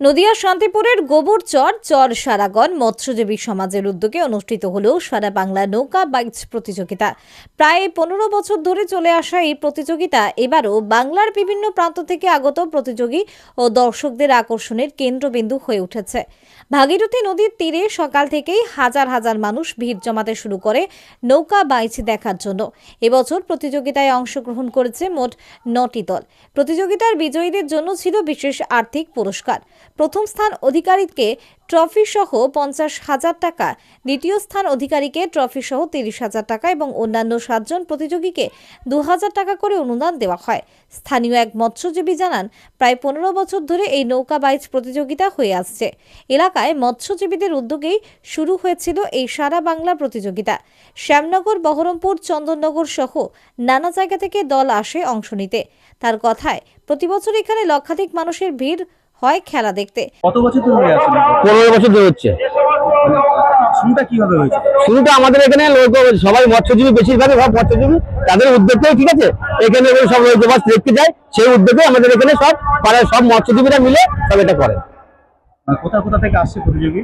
নদিয়া শান্তিপুরের গোবরচর চর সারাগণ মৎস্যজীবী সমাজের উদ্যোগে অনুষ্ঠিত হল সারা বাংলা নৌকা বাইচ প্রতিযোগিতা। প্রায় পনেরো বছর ধরে চলে আসা এই প্রতিযোগিতা এবারও বাংলার বিভিন্ন প্রান্ত থেকে আগত প্রতিযোগী ও দর্শকদের আকর্ষণের কেন্দ্রবিন্দু হয়ে উঠেছে। ভাগীরথী নদীর তীরে সকাল থেকেই হাজার হাজার মানুষ ভিড় জমাতে শুরু করে নৌকা বাইচ দেখার জন্য। এবছর প্রতিযোগিতায় অংশগ্রহণ করেছে মোট নটি দল। প্রতিযোগিতার বিজয়ীদের জন্য ছিল বিশেষ আর্থিক পুরস্কার। প্রথম স্থান অধিকারীকে ট্রফি সহ পঞ্চাশ হাজার টাকা, দ্বিতীয় স্থান অধিকারীকে ট্রফি সহ তিরিশ হাজার টাকা এবং অন্যান্য সাতজন প্রতিযোগীকে দু হাজার টাকা করে অনুদান দেওয়া হয়। স্থানীয় এক মৎস্যজীবী জানান, প্রায় পনেরো বছর ধরে এই নৌকা বাইচ প্রতিযোগিতা হয়ে আসছে। এলাকায় মৎস্যজীবীদের উদ্যোগেই শুরু হয়েছিল এই সারা বাংলা প্রতিযোগিতা। শ্যামনগর, বহরমপুর, চন্দননগর সহ নানা জায়গা থেকে দল আসে অংশ নিতে। তার কথায় প্রতিবছর এখানে লক্ষাধিক মানুষের ভিড় হয় খেলা দেখতে। কত বছর ধরে আসেন পনেরো বছর ধরে হচ্ছে। শুরুটা কীভাবে হয়েছে? শুরুটা আমাদের এখানে লোক সবাই মৎস্যজীবী বেশিরভাগই সব মৎস্যজীবী। তাদের উদ্যোগটাই ঠিক আছে। এখানে সব দেখতে যায়। সেই উদ্যোগে আমাদের এখানে সব পাড়ার সব মৎস্যজীবীরা মিলে সব এটা করে। মানে কোথা কোথা থেকে আসছে প্রতিযোগী?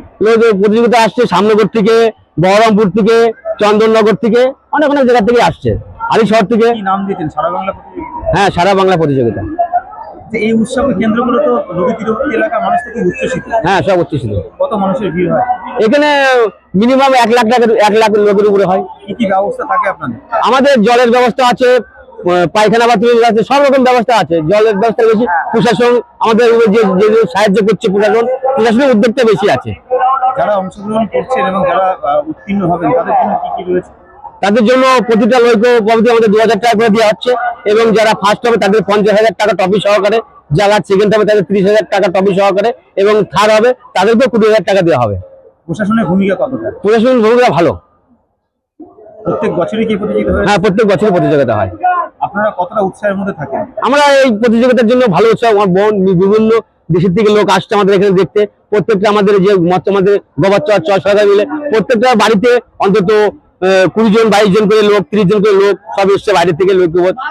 প্রতিযোগিতা আসছে সামনগর থেকে বহরমপুর থেকে চন্দননগর থেকে অনেক অনেক জায়গা থেকে আসছে। আলি শহর থেকে নাম দিয়েছেন? সারা বাংলা হ্যাঁ সারা বাংলা প্রতিযোগিতা। যে এই তো নদী তীরবর্তী এলাকার মানুষ থেকে উচ্ছ্বসিত। হ্যাঁ সব উচ্চশিত কত মানুষের ভিড় হয়? এখানে মিনিমাম এক লাখ টাকা এক লাখ লোকের উপরে হয়। কি কি ব্যবস্থা থাকে আপনাদের? আমাদের জলের ব্যবস্থা আছে পায়খানা বাথরুমের আছে সব রকম ব্যবস্থা আছে। জলের ব্যবস্থা বেশি প্রশাসন আমাদের যে যে সাহায্য করছে প্রশাসন প্রশাসনের উদ্যোগটা বেশি আছে। যারা অংশগ্রহণ করছেন এবং যারা উত্তীর্ণ হবেন তাদের জন্য কি কি রয়েছে? তাদের জন্য প্রতিটা লোক কমিটি আমাদের দু হাজার টাকা করে দেওয়া হচ্ছে। এবং যারা ফার্স্ট হবে তাদের পঞ্চাশ হাজার টাকা টপি সহকারে। যারা সেকেন্ড হবে তাদের ত্রিশ হাজার টাকা টপি সহকারে। এবং থার্ড হবে তাদেরকেও কুড়ি হাজার টাকা দেওয়া হবে। প্রশাসনের ভূমিকা কতটা? প্রশাসন ভূমিকা ভালো। প্রত্যেক বছরই কি প্রতিযোগিতা হয়? হ্যাঁ প্রত্যেক প্রতিযোগিতা হয়। আপনারা কতটা উৎসাহের মধ্যে থাকেন? আমরা এই প্রতিযোগিতার জন্য ভালো উৎসাহ আমার বোন বিভিন্ন দেশের থেকে লোক আসছে আমাদের এখানে দেখতে। প্রত্যেকটা আমাদের যে মত আমাদের গোবর চর চর সরকার মিলে প্রত্যেকটা বাড়িতে অন্তত কুড়ি জন বাইশ জন করে লোক ত্রিশ জন করে লোক সব এসছে বাইরে থেকে লোক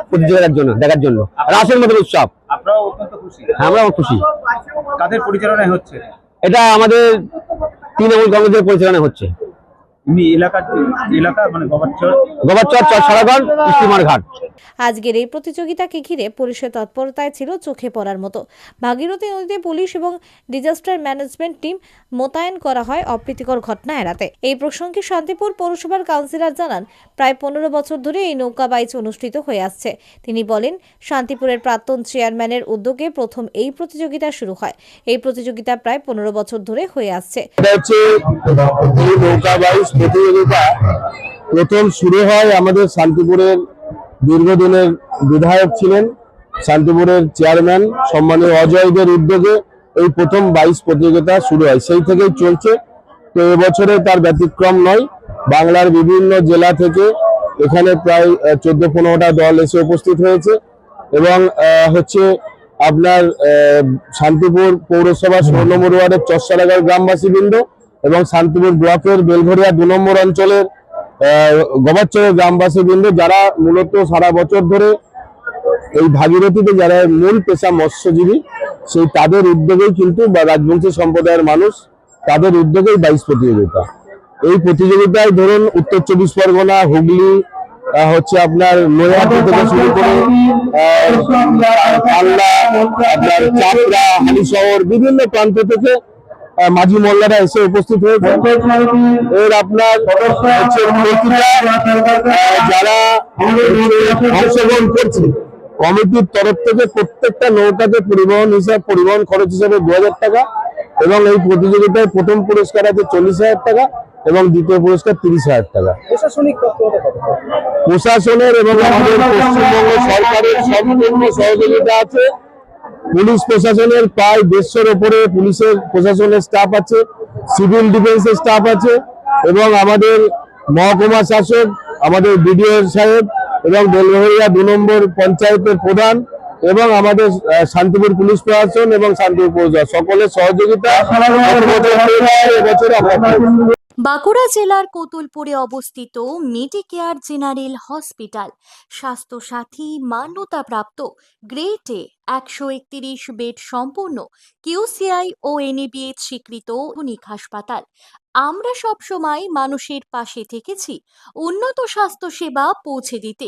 প্রতিযোগিতার জন্য দেখার জন্য। রাসের মতো উৎসব। আমরাও খুশি। কাদের পরিচালনায় হচ্ছে? এটা আমাদের তৃণমূল কংগ্রেসের পরিচালনা হচ্ছে। এলাকা এলাকা মানে গবারচর গোবর চর চর সরাগড় স্টিমার ঘাট। আজকের এই প্রতিযোগিতাকে ঘিরে পুলিশের তৎপরতায় ছিল চোখে পড়ার মতো। ভাগীরথী নদীতে পুলিশ এবং ডিজাস্টার ম্যানেজমেন্ট টিম মোতায়েন করা হয় অপ্রীতিকর ঘটনা এড়াতে। এই প্রসঙ্গে শান্তিপুর পৌরসভার কাউন্সিলর জানান, প্রায় পনেরো বছর ধরে এই নৌকা বাইচ অনুষ্ঠিত হয়ে আসছে। তিনি বলেন, শান্তিপুরের প্রাক্তন চেয়ারম্যানের উদ্যোগে প্রথম এই প্রতিযোগিতা শুরু হয়। এই প্রতিযোগিতা প্রায় পনেরো বছর ধরে হয়ে আসছে। প্রথম শুরু হয় আমাদের শান্তিপুরের দীর্ঘদিনের বিধায়ক ছিলেন শান্তিপুরের চেয়ারম্যান সম্মানীয় অজয়দের উদ্যোগে এই প্রথম বাইশ প্রতিযোগিতা শুরু হয়। সেই থেকেই চলছে। তো এবছরে তার ব্যতিক্রম নয়। বাংলার বিভিন্ন জেলা থেকে এখানে প্রায় চোদ্দ পনেরোটা দল এসে উপস্থিত হয়েছে এবং হচ্ছে আপনার শান্তিপুর পৌরসভা ষোলো নম্বর ওয়ার্ডের চরসারাগাঁও গ্রামবাসী বৃন্দ এবং শান্তিপুর ব্লকের বেলঘরিয়া দু নম্বর অঞ্চলের আহ, গবাচ্চরের গ্রামবাসী বৃন্দ যারা মূলত সারা বছর ধরে এই ভাগীরথীতে যারা মূল পেশা মৎস্যজীবী সেই তাদের উদ্যোগেই কিন্তু বা রাজবংশী সম্প্রদায়ের মানুষ তাদের উদ্যোগেই বাইশ প্রতিযোগিতা। এই প্রতিযোগিতায় ধরুন উত্তর চব্বিশ পরগনা হুগলি হচ্ছে আপনার নৈহাটি থেকে শুরু করে আপনার চাপড়া হালিশহর বিভিন্ন প্রান্ত থেকে মাঝি মোল্লারা এসে উপস্থিত হয়েছে এর আপনার যারা অংশগ্রহণ করছে কমিটির তরফ থেকে প্রত্যেকটা নৌকাতে পরিবহন হিসাবে পরিবহন খরচ হিসাবে দু হাজার টাকা এবং এই প্রতিযোগিতায় প্রথম পুরস্কার আছে চল্লিশ হাজার টাকা এবং দ্বিতীয় পুরস্কার তিরিশ হাজার টাকা। প্রশাসনিক প্রশাসনের এবং আমাদের পশ্চিমবঙ্গ সরকারের সম্পূর্ণ সহযোগিতা আছে। পুলিশ প্রশাসনের প্রায় দেড়শোর ওপরে পুলিশের প্রশাসনের স্টাফ আছে সিভিল ডিফেন্সের স্টাফ আছে এবং আমাদের মহকুমা শাসক আমাদের বিডিও সাহেব এবং বেলঘরিয়া দু নম্বর পঞ্চায়েতের প্রধান এবং আমাদের শান্তিপুর পুলিশ প্রশাসন এবং শান্তিপুর পৌরসভা সকলের সহযোগিতা। বাঁকুড়া জেলার কোতুলপুরে অবস্থিত মেডিকেয়ার জেনারেল হসপিটাল। স্বাস্থ্যসাথী মান্যতাপ্রাপ্ত গ্রেট এ একশো একত্রিশ বেড সম্পূর্ণ কিউসিআই ও এনএবিএইচ স্বীকৃত আধুনিক হাসপাতাল। আমরা সবসময় মানুষের পাশে থেকেছি। উন্নত স্বাস্থ্যসেবা পৌঁছে দিতে।